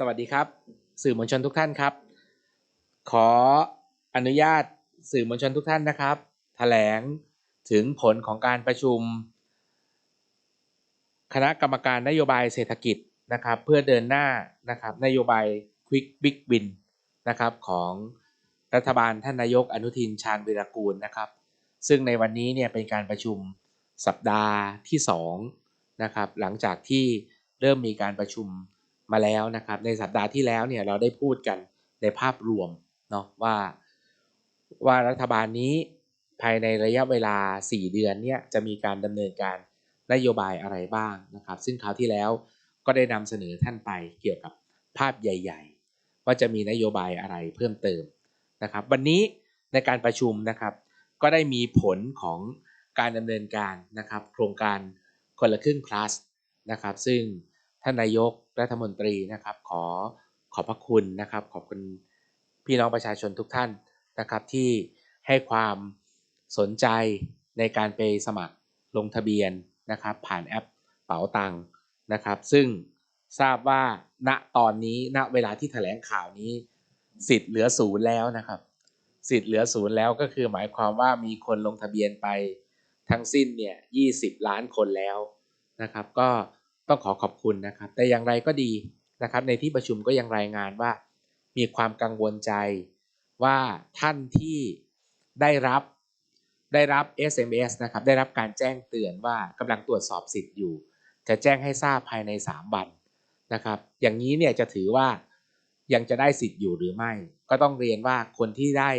สวัสดีครับ สื่อมวลชนทุกท่านครับ ขออนุญาตสื่อมวลชนทุกท่านนะครับแถลงถึงผลของการประชุม คณะกรรมการนโยบายเศรษฐกิจนะครับ เพื่อเดินหน้านะครับนโยบาย Quick Big Win นะครับของรัฐบาลท่านนายกอนุทินชาญวิรากูลนะครับ ซึ่งในวันนี้เนี่ยเป็นการประชุมสัปดาห์ที่2นะครับหลังจากที่เริ่มมีการประชุม มาแล้วนะครับในสัปดาห์ที่แล้วเนี่ยเราได้พูดกันในภาพรวมเนาะว่าว่ารัฐบาลนี้ภายในระยะเวลา 4 เดือนเนี่ยจะมีการดำเนินการนโยบายอะไรบ้างนะครับ ซึ่งคราวที่แล้วก็ได้นำเสนอท่านไปเกี่ยวกับภาพใหญ่ ๆ ว่าจะมีนโยบายอะไรเพิ่มเติมนะครับ วันนี้ในการประชุมนะครับ ก็ได้มีผลของการดำเนินการนะครับ โครงการคนละครึ่ง plus นะครับ ซึ่ง ท่านนายกรัฐมนตรีนะครับ ขอขอบพระคุณนะครับ ขอบคุณพี่น้องประชาชนทุกท่านนะครับ ที่ให้ความสนใจในการไปสมัครลงทะเบียนนะครับ ผ่านแอปเป๋าตังค์นะครับ ซึ่งทราบว่าณตอนนี้ณเวลาที่แถลงข่าวนี้ สิทธิ์เหลือศูนย์แล้วนะครับ สิทธิ์เหลือศูนย์แล้วก็คือหมายความว่ามีคนลงทะเบียนไปทั้งสิ้นเนี่ย20ล้านคนแล้วนะครับ ก็ ต้องขอขอบคุณนะครับ แต่อย่างไรก็ดีนะครับ ในที่ประชุมก็ยังรายงานว่า มีความกังวลใจว่าท่านที่ได้รับได้รับ SMS นะครับ ได้รับการแจ้งเตือนว่ากำลังตรวจสอบสิทธิ์อยู่ จะแจ้งให้ทราบภายใน 3 วันนะครับ อย่างนี้เนี่ยจะถือว่ายังจะได้สิทธิ์อยู่หรือไม่ ก็ต้องเรียนว่าคนที่ได้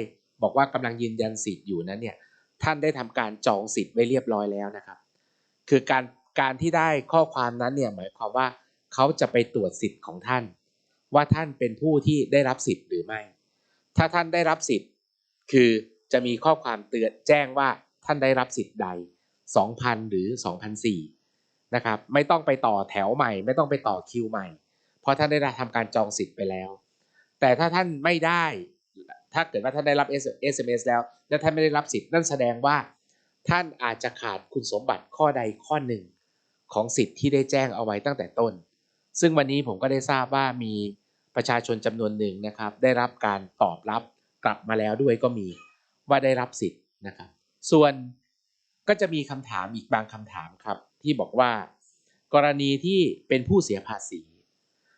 บอกว่ากำลังยืนยันสิทธิ์อยู่นั้นเนี่ยท่านได้ทำการจองสิทธิ์ไว้เรียบร้อยแล้วนะครับ คือการ การที่ได้ข้อความนั้นเนี่ยหมายความว่าเขาจะไปตรวจสิทธิ์ของท่าน ว่าท่านเป็นผู้ที่ได้รับสิทธิ์หรือไม่ ถ้าท่านได้รับสิทธิ์ คือจะมีข้อความเตือนแจ้งว่าท่านได้รับสิทธิ์ใด 2,000 หรือ 2,004นะครับไม่ต้องไปต่อแถวใหม่ ไม่ต้องไปต่อคิวใหม่ เพราะท่านได้ทำการจองสิทธิ์ไปแล้ว แต่ถ้าท่านไม่ได้ ถ้าเกิดว่าท่านได้รับ SMS แล้ว และท่านไม่ได้รับสิทธิ์นั่นแสดงว่า ท่านอาจจะขาดคุณสมบัติข้อใดข้อหนึ่ง ของสิทธิ์ที่ได้แจ้งเอาไว้ตั้งแต่ต้น ซึ่งวันนี้ผมก็ได้ทราบว่ามีประชาชนจำนวนหนึ่งนะครับ ได้รับการตอบรับกลับมาแล้วด้วยก็มีว่าได้รับสิทธิ์นะครับ ส่วนก็จะมีคำถามอีกบางคำถามครับ ที่บอกว่า กรณีที่เป็นผู้เสียภาษี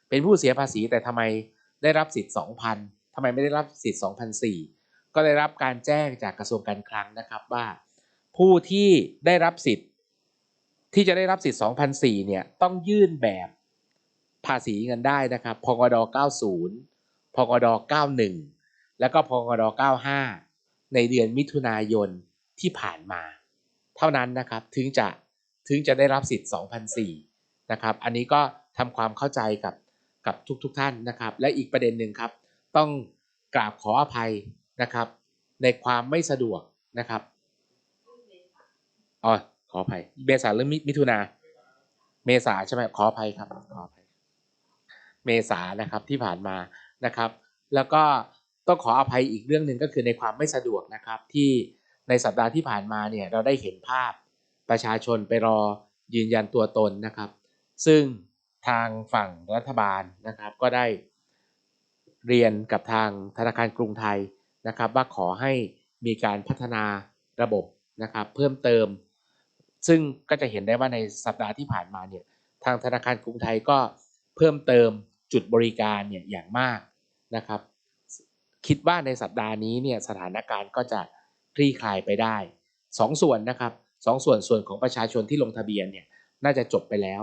เป็นผู้เสียภาษีแต่ทำไมได้รับสิทธิ์2,000ทำไมไม่ได้รับสิทธิ์2,004ก็ได้รับการแจ้งจากกระทรวงการคลังนะครับว่า ผู้ที่ได้รับสิทธิ์ ที่จะได้รับสิทธิ์2,004เนี่ยต้องยื่นแบบภาษีเงินได้นะครับพกด90พกด91 แล้วก็พกด95 ในเดือนมิถุนายนที่ผ่านมา เท่านั้นนะครับถึงจะถึงจะได้รับสิทธิ์2,004นะครับอันนี้ก็ทำความเข้าใจกับกับทุกๆทท่านนะครับ และอีกประเด็นหนึ่งครับ ต้องกราบขออภัยนะครับ ในความไม่สะดวกนะครับอ๋อ ขออภัยเมษาหรือมิถุนาเมษาใช่ไหมขออภัยครับขออภัยเมษานะครับที่ผ่านมานะครับ แล้วก็ต้องขออภัยอีกเรื่องหนึ่งก็คือในความไม่สะดวกนะครับที่ในสัปดาห์ที่ผ่านมาเนี่ยเราได้เห็นภาพประชาชนไปรอยืนยันตัวตนนะครับ ซึ่งทางฝั่งรัฐบาลนะครับก็ได้เรียนกับทางธนาคารกรุงไทยนะครับ ว่าขอให้มีการพัฒนาระบบนะครับ เพิ่มเติม ซึ่งก็จะเห็นได้ว่าในสัปดาห์ที่ผ่านมาเนี่ยทางธนาคารกรุงไทยก็เพิ่มเติมจุดบริการเนี่ยอย่างมากนะครับ คิดว่าในสัปดาห์นี้เนี่ยสถานการณ์ก็จะคลี่คลายไปได้สองส่วนนะครับสองส่วนส่วนของประชาชนที่ลงทะเบียนเนี่ยน่าจะจบไปแล้ว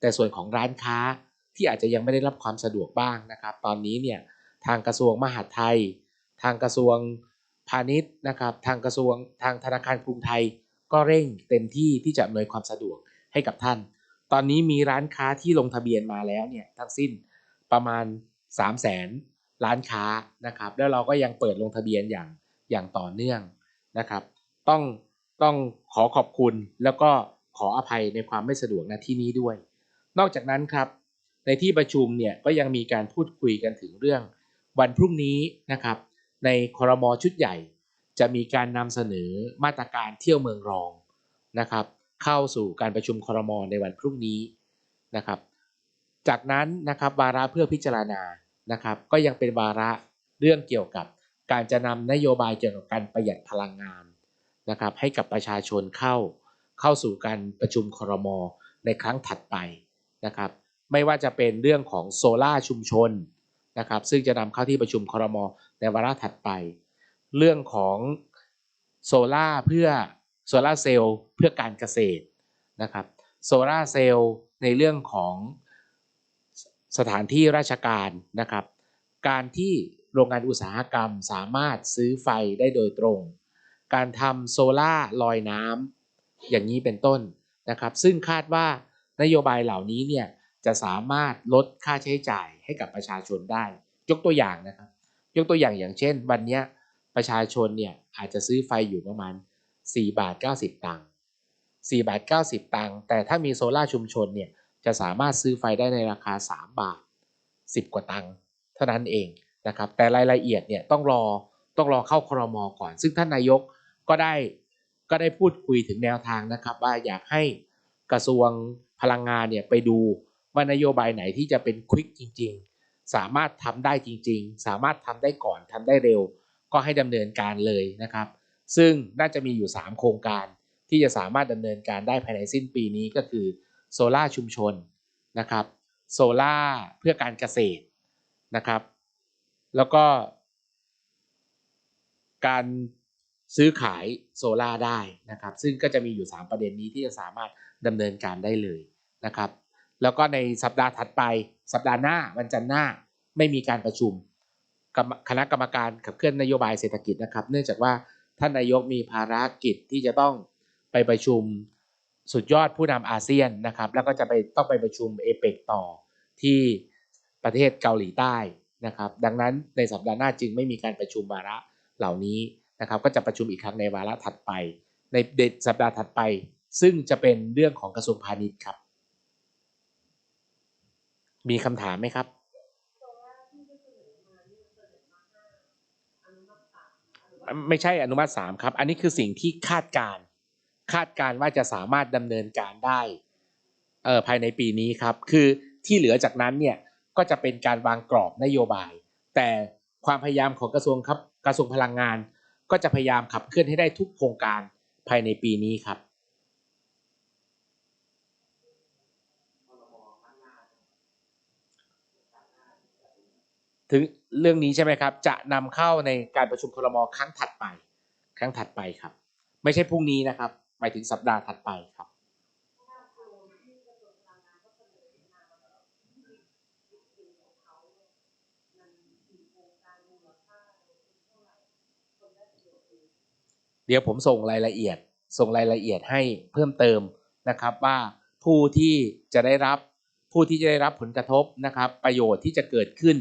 แต่ส่วนของร้านค้าที่อาจจะยังไม่ได้รับความสะดวกบ้างนะครับ ตอนนี้เนี่ยทางกระทรวงมหาดไทย ทางกระทรวงพาณิชย์นะครับ ทางกระทรวงทางธนาคารกรุงไทย ก็เร่งเต็มที่ที่จะอำนวยความสะดวกให้กับท่าน ตอนนี้มีร้านค้าที่ลงทะเบียนมาแล้วเนี่ยทั้งสิ้นประมาณ 3 0 0แสนร้านค้านะครับ แล้วเราก็ยังเปิดลงทะเบียนอย่างอย่างต่อเนื่องนะครับ ต้องต้องขอขอบคุณแล้วก็ขออภัยในความไม่สะดวกณที่นี้ด้วย นอกจากนั้นครับในที่ประชุมเนี่ยก็ยังมีการพูดคุยกันถึงเรื่อง วันพรุ่งนี้นะครับ ในคอรมอชุดใหญ่ จะมีการนำเสนอมาตรการเที่ยวเมืองรองนะครับ เข้าสู่การประชุมคอรมอในวันพรุ่งนี้นะครับ จากนั้นนะครับวาระเพื่อพิจารณานะครับ ก็ยังเป็นวาระเรื่องเกี่ยวกับการจะนำนโยบายเกี่ยวกับการประหยัดพลังงานนะครับ ให้กับประชาชนเข้าเข้าสู่การประชุมครมในครั้งถัดไปนะครับ ไม่ว่าจะเป็นเรื่องของโซล่าชุมชนนะครับ ซึ่งจะนำเข้าที่ประชุมครมในวาระถัดไป เรื่องของโซล่าเพื่อโซล่าเซลล์เพื่อการเกษตรนะครับโซล่าเซลล์ในเรื่องของสถานที่ราชการนะครับ การที่โรงงานอุตสาหกรรมสามารถซื้อไฟได้โดยตรง การทำโซล่าลอยน้ำอย่างนี้เป็นต้นนะครับ ซึ่งคาดว่านโยบายเหล่านี้เนี่ยจะสามารถลดค่าใช้จ่ายให้กับประชาชนได้ ยกตัวอย่างนะครับ ยกตัวอย่างอย่างเช่น วันนี้ ประชาชนเนี่ยอาจจะซื้อไฟอยู่ประมาณ 4 บาท 90 ตังค์4บาท 90 ตังค์แต่ถ้ามีโซล่าชุมชนเนี่ยจะสามารถซื้อไฟได้ในราคา 3 บาท 10 กว่าตังค์เท่านั้นเองนะครับแต่รายละเอียดเนี่ยต้องรอต้องรอเข้าครมก่อน ซึ่งท่านนายกก็ได้ก็ได้พูดคุยถึงแนวทางนะครับ ว่าอยากให้กระทรวงพลังงานเนี่ยไปดูว่านโยบายไหนที่จะเป็นควิกจริง ๆ สามารถทำได้จริง ๆ สามารถทำได้ก่อนทำได้เร็ว ก็ให้ดำเนินการเลยนะครับ ซึ่งน่าจะมีอยู่ 3 โครงการที่จะสามารถดำเนินการได้ภายในสิ้นปีนี้ก็คือโซล่าชุมชนนะครับโซล่าเพื่อการเกษตรนะครับ แล้วก็ การซื้อขายโซล่าได้นะครับ ซึ่งก็จะมีอยู่ 3 ประเด็นนี้ที่จะสามารถดำเนินการได้เลยนะครับ แล้วก็ในสัปดาห์ถัดไป สัปดาห์หน้าวันจันทร์หน้าไม่มีการประชุม คณะกรรมการขับเคลื่อนนโยบายเศรษฐกิจนะครับ เนื่องจากว่าท่านนายกมีภารกิจที่จะต้องไปประชุมสุดยอดผู้นำอาเซียนนะครับ แล้วก็จะไปต้องไปประชุมเอเปกต่อที่ประเทศเกาหลีใต้นะครับ ดังนั้นในสัปดาห์หน้าจึงไม่มีการประชุมวาระเหล่านี้นะครับ ก็จะประชุมอีกครั้งในวาระถัดไป ในเดสัปดาห์ถัดไป ซึ่งจะเป็นเรื่องของกระทรวงพาณิชย์ครับ มีคำถามไหมครับ ไม่ใช่อนุมัติสามครับ อันนี้คือสิ่งที่คาดการคาดการว่าจะสามารถดำเนินการได้เออภายในปีนี้ครับ คือที่เหลือจากนั้นเนี่ยก็จะเป็นการวางกรอบนโยบาย แต่ความพยายามของกระทรวงครับกระทรวงพลังงาน ก็จะพยายามขับเคลื่อนให้ได้ทุกโครงการภายในปีนี้ครับถึง เรื่องนี้ใช่ไหมครับ จะนำเข้าในการประชุมครมครั้งถัดไป ครั้งถัดไปครับ ไม่ใช่พรุ่งนี้นะครับหมายถึงสัปดาห์ถัดไปครับ เดี๋ยวผมส่งรายละเอียด ส่งรายละเอียดให้เพิ่มเติมนะครับว่าผู้ที่จะได้รับผู้ที่จะได้รับผลกระทบนะครับ ประโยชน์ที่จะเกิดขึ้น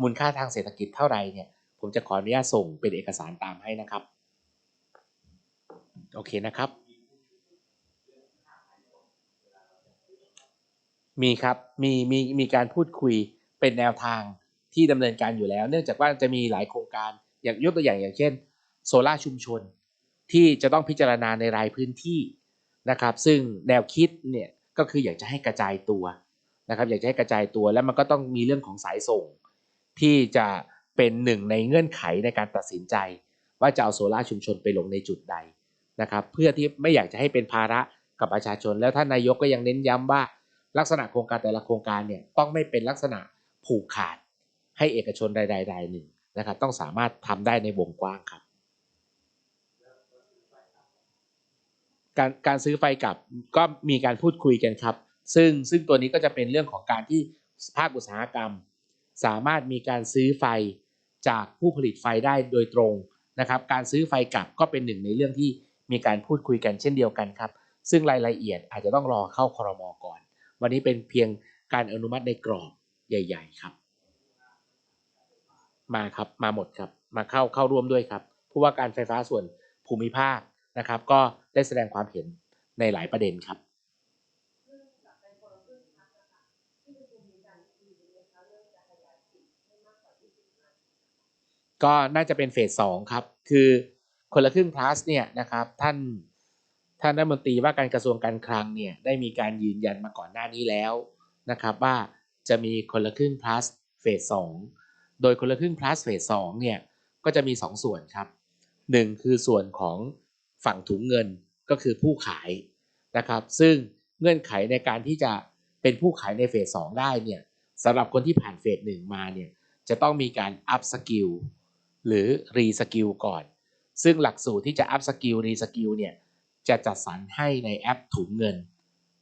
มูลค่าทางเศรษฐกิจเท่าไหร่เนี่ยผมจะขออนุญาตส่งเป็นเอกสารตามให้นะครับ โอเคนะครับ มีครับมีมีมีการพูดคุยเป็นแนวทางที่ดำเนินการอยู่แล้ว เนื่องจากว่าจะมีหลายโครงการอย่างยกตัวอย่างอย่างเช่น โซล่าชุมชน ที่จะต้องพิจารณาในรายพื้นที่นะครับ ซึ่งแนวคิดเนี่ยก็คืออยากจะให้กระจายตัวนะครับ อยากจะให้กระจายตัวแล้วมันก็ต้องมีเรื่องของสายส่ง ที่จะเป็นหนึ่งในเงื่อนไขในการตัดสินใจ ว่าจะเอาโซล่าชุมชนไปลงในจุดใดนะครับเพื่อที่ไม่อยากจะให้เป็นภาระกับประชาชน แล้วท่านนายกก็ยังเน้นย้ำว่า ลักษณะโครงการแต่ละโครงการเนี่ยต้องไม่เป็นลักษณะผูกขาดให้เอกชนใดๆหนึ่งนะครับต้องสามารถทำได้ในวงกว้างครับ การการซื้อไฟกลับก็มีการพูดคุยกันครับ ซึ่งซึ่งตัวนี้ก็จะเป็นเรื่องของการที่ภาคอุตสาหกรรม สามารถมีการซื้อไฟจากผู้ผลิตไฟได้โดยตรงนะครับ การซื้อไฟกลับก็เป็นหนึ่งในเรื่องที่มีการพูดคุยกันเช่นเดียวกันครับ ซึ่งรายละเอียดอาจจะต้องรอเข้าครมก่อน วันนี้เป็นเพียงการอนุมัติในกรอบใหญ่ ๆ ครับ มาครับมาหมดครับ มาเข้าเข้าร่วมด้วยครับผู้ว่าการไฟฟ้าส่วนภูมิภาคนะครับ ก็ได้แสดงความเห็นในหลายประเด็นครับ ก็น่าจะเป็นเฟสสองครับ คือคนละครึ่ง plus เนี่ยนะครับท่านท่านรัฐมนตรีว่าการกระทรวงการคลังเนี่ยได้มีการยืนยันมาก่อนหน้านี้แล้วนะครับว่าจะมีคนละครึ่ง plus เฟสสองโดยคนละครึ่ง plus เฟสสองเนี่ยก็จะมี 2ส่วนครับ 1 คือส่วนของฝั่งถุงเงินก็คือผู้ขายนะครับซึ่งเงื่อนไขในการที่จะเป็นผู้ขายในเฟสสองได้เนี่ยสำหรับคนที่ผ่านเฟสหนึ่งมาเนี่ย จะต้องมีการ up skill หรือ re skill ก่อน ซึ่งหลักสูตรที่จะ up skill re skill เนี่ยจะจัดสรรให้ในแอปถุงเงิน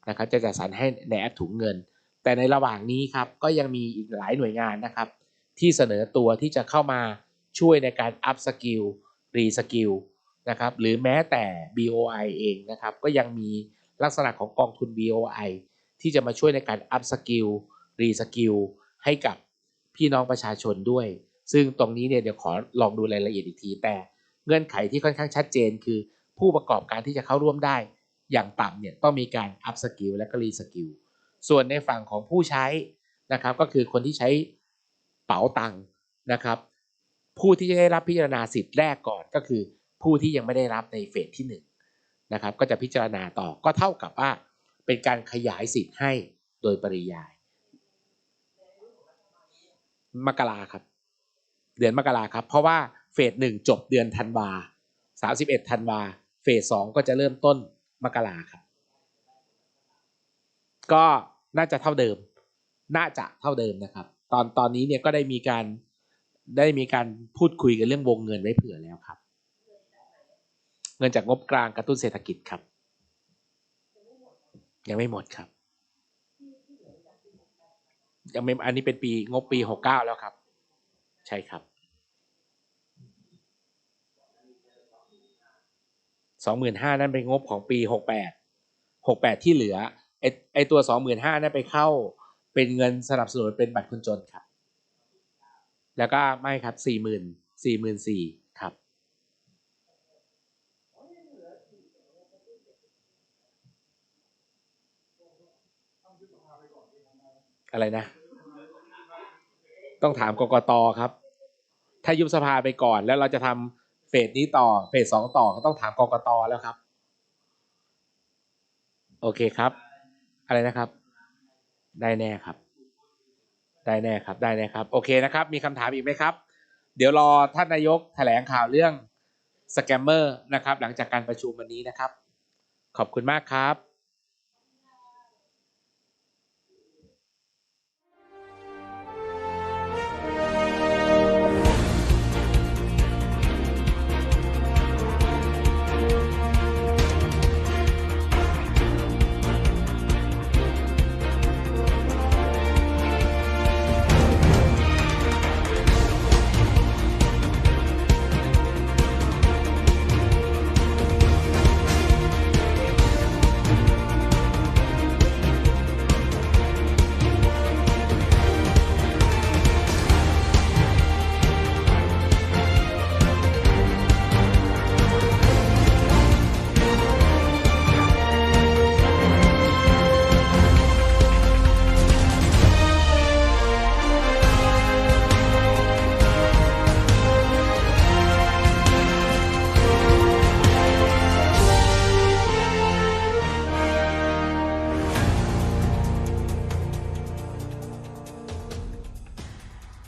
นะครับจะจัดสรรให้ในแอปถุงเงิน แต่ในระหว่างนี้ครับก็ยังมีอีกหลายหน่วยงานนะครับ ที่เสนอตัวที่จะเข้ามาช่วยในการ up skill re skill นะครับหรือแม้แต่ BOI เองนะครับก็ยังมีลักษณะของกองทุน BOI ที่จะมาช่วยในการ up skill re skill ให้กับ พี่น้องประชาชนด้วย ซึ่งตรงนี้เนี่ยเดี๋ยวขอลองดูรายละเอียดอีกทีแต่เงื่อนไขที่ค่อนข้างชัดเจน คือผู้ประกอบการที่จะเข้าร่วมได้ อย่างต่ำเนี่ยต้องมีการ up skill และก็ re skill ส่วนในฝั่งของผู้ใช้นะครับก็คือคนที่ใช้เป๋าตังค์นะครับ ผู้ที่จะได้รับพิจารณาสิทธิ์แรกก่อนก็คือผู้ที่ยังไม่ได้รับในเฟสที่1นงนะครับก็จะพิจารณาต่อก็เท่ากับว่าเป็นการขยายสิทธิ์ให้โดยปริยาย มกราครับ เดือนมกราครับ เพราะว่าเฟสหนึ่งจบเดือนธันวาสามสิบเอ็ดธันวาเฟสสองก็จะเริ่มต้นมกราครับ ก็น่าจะเท่าเดิม น่าจะเท่าเดิมนะครับ ตอนตอนนี้เนี่ยก็ได้มีการได้มีการพูดคุยกันเรื่องวงเงินไว้เผื่อแล้วครับ เงินจากงบกลางกระตุ้นเศรษฐกิจครับ ยังไม่หมดครับ ยังไม่อันนี้เป็นปีงบปีหกเก้าแล้วครับ ใช่ครับสองหมื่นห้านั่นเป็นงบของปีหกแปดหกแปดที่เหลือไอไอตัวสองหมื่นห้านั่นไปเข้า เป็นเงินสนับสนุนเป็นบัตรคนจนครับ แล้วก็ไม่ครับสี่หมื่นสี่หมื่นสี่ครับอะไรนะ ต้องถามกกตครับ ถ้ายุบสภาไปก่อนแล้วเราจะทำเฟสนี้ต่อเฟสสองต่อก็ต้องถามกกตแล้วครับ โอเคครับ อะไรนะครับ ได้แน่ครับ ได้แน่ครับ ได้แน่ครับ โอเคนะครับ มีคำถามอีกไหมครับ เดี๋ยวรอท่านนายกแถลงข่าวเรื่องสแกมเมอร์นะครับ หลังจากการประชุมวันนี้นะครับ ขอบคุณมากครับ